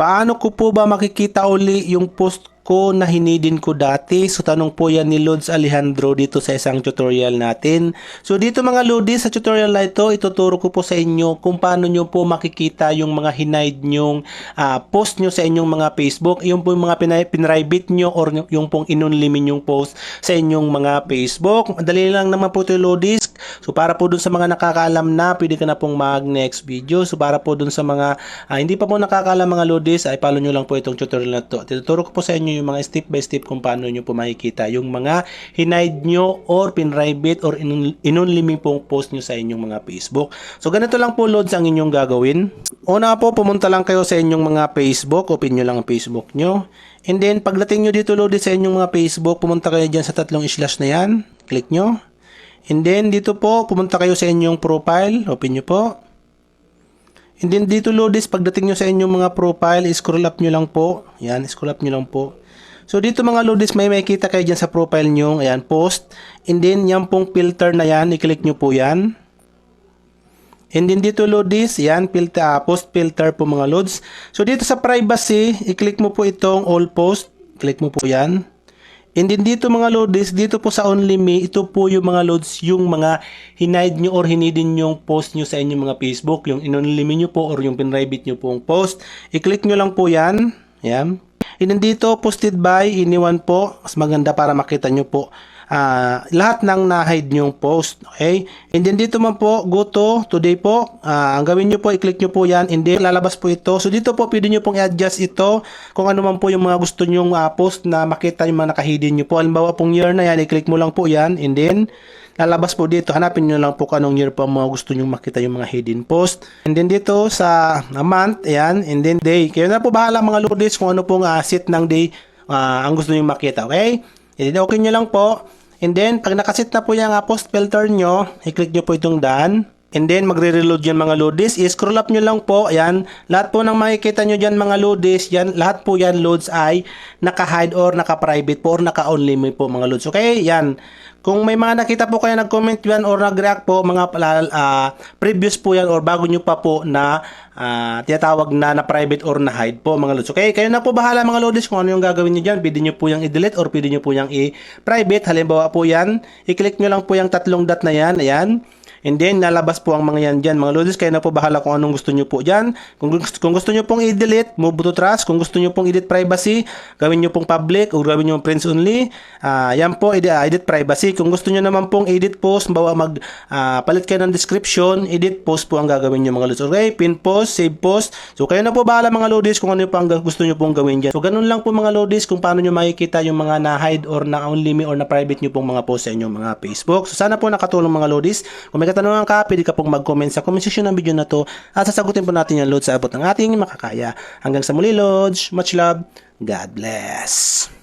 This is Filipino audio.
Paano ko po ba makikita uli yung post ko na hinidin ko dati? So tanong po yan ni Lods Alejandro dito sa isang tutorial natin. So dito mga Lodi, sa tutorial na ito, ituturo ko po sa inyo kung paano nyo po makikita yung mga hinide nyong ah, post nyo sa inyong mga Facebook. Yung po yung mga pinay- pinribate nyo or yung pong inunlimin yung post sa inyong mga Facebook. Madali lang naman po ito Lodis. So para po dun sa mga nakakaalam na, pwede ka na pong mag next video. So para po dun sa mga ah, hindi pa po nakakaalam mga Lodis, ay follow nyo lang po itong tutorial na to. Tuturo ko po sa inyo yung mga step by step kung paano nyo po makikita yung mga hinide nyo or pinribate or inun- inunliming pong post nyo sa inyong mga Facebook. So ganito lang po Lods ang inyong gagawin. Una po, pumunta lang kayo sa inyong mga Facebook, open nyo lang ang Facebook nyo. And then pagdating nyo dito Lodi sa inyong mga Facebook, pumunta kayo dyan sa tatlong slash na yan. Click nyo. And then dito po, pumunta kayo sa inyong profile, open nyo po. And then dito Lodis, pagdating nyo sa inyong mga profile, scroll up nyo lang po. Yan, scroll up nyo lang po. So dito mga Lodis, may makikita kayo dyan sa profile nyo. Ayan, post. And then yan pong filter na yan, i-click nyo po yan. And then dito Lodis, yan, filter, ah, post filter po mga Lods. So dito sa privacy, i-click mo po itong all post. Click mo po yan. And then dito mga loads, dito po sa only me, ito po yung mga loads, yung mga hinide nyo or hinidin yung post nyo sa inyong mga Facebook, yung inonly me nyo po or yung pinribate nyo pong post. I-click nyo lang po yan. Yan. And then dito, posted by, iniwan po. Mas maganda para makita nyo po ah, lahat ng na-hide nyong post. Okay? And then dito man po, go to today po. Ah, ang gawin nyo po, i-click nyo po yan. And then lalabas po ito. So dito po, pwede nyo pong i-adjust ito kung ano man po yung mga gusto nyong ah, post na makita yung mga nakahidden nyo po. Halimbawa pong year na yan, i-click mo lang po yan. And then, lalabas po dito. Hanapin nyo lang po kung anong year po mga gusto nyo makita yung mga hidden post. And then dito sa month, ayan. And then day. Kayo na po bahala mga lodis kung ano pong uh, set ng day ah, ang gusto nyo makita. Okay? And then okay nyo lang po. And then, pag nakasit na po yung uh, post filter nyo, i-click nyo po itong done. And then, magre-reload yan mga loadis. I-scroll up nyo lang po. Ayan. Lahat po ng makikita nyo dyan mga loadis, yan, lahat po yan loads ay naka-hide or naka-private po or naka-only po mga loads. Okay? Yan. Kung may mga nakita po kayo nag-comment yan or nag-react po, mga uh, previous po yan or bago nyo pa po na uh, tinatawag na na private or na hide po mga lods. Okay, kayo na po bahala mga lods kung ano yung gagawin nyo dyan. Pwede nyo po yung i-delete or pwede nyo po yung i-private. Halimbawa po yan, i-click nyo lang po yung tatlong dot na yan. Ayan. And then, lalabas po ang mga yan dyan. Mga lodis, kayo na po bahala kung anong gusto nyo po dyan. Kung, kung gusto nyo pong i-delete, move to trust. Kung gusto nyo pong edit privacy, gawin nyo pong public o gawin nyo friends only. Uh, yan po, edit, uh, edit privacy. Kung gusto nyo naman pong edit post, bawa mag uh, palit kayo ng description, edit post po ang gagawin nyo mga lodis. Okay, pin post, save post. So, kayo na po bahala mga lodis kung ano po ang gusto nyo pong gawin dyan. So, ganun lang po mga lodis kung paano nyo makikita yung mga na-hide or na-only me or na-private nyo pong mga post sa inyong mga Facebook. So, sana po nakatulong mga lodis. Kung may katanungan ka, pwede ka pong mag-comment sa comment section ng video na to at sasagutin po natin yan, Lods, sa abot ng ating makakaya. Hanggang sa muli, Lods. Much love. God bless.